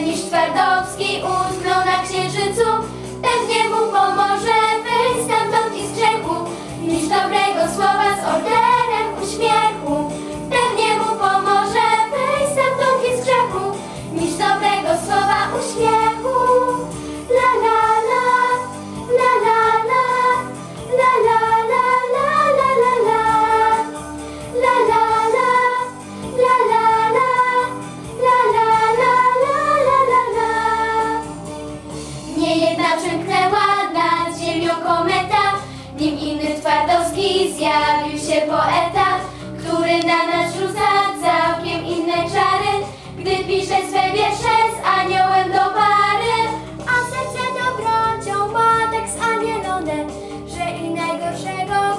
niż Twardowski utknął na księżycu. Pewnie mu pomoże wyjść stamtąd i z grzechu Niż dobrego słowa z orderu jedna przemknęła nad ziemią kometa, nim inny twardowski zjawił się poeta, który na nas rzuca całkiem inne czary, gdy pisze swe wiersze z aniołem do pary. A serce dobrocią ma tak zamielone, że i najgorszego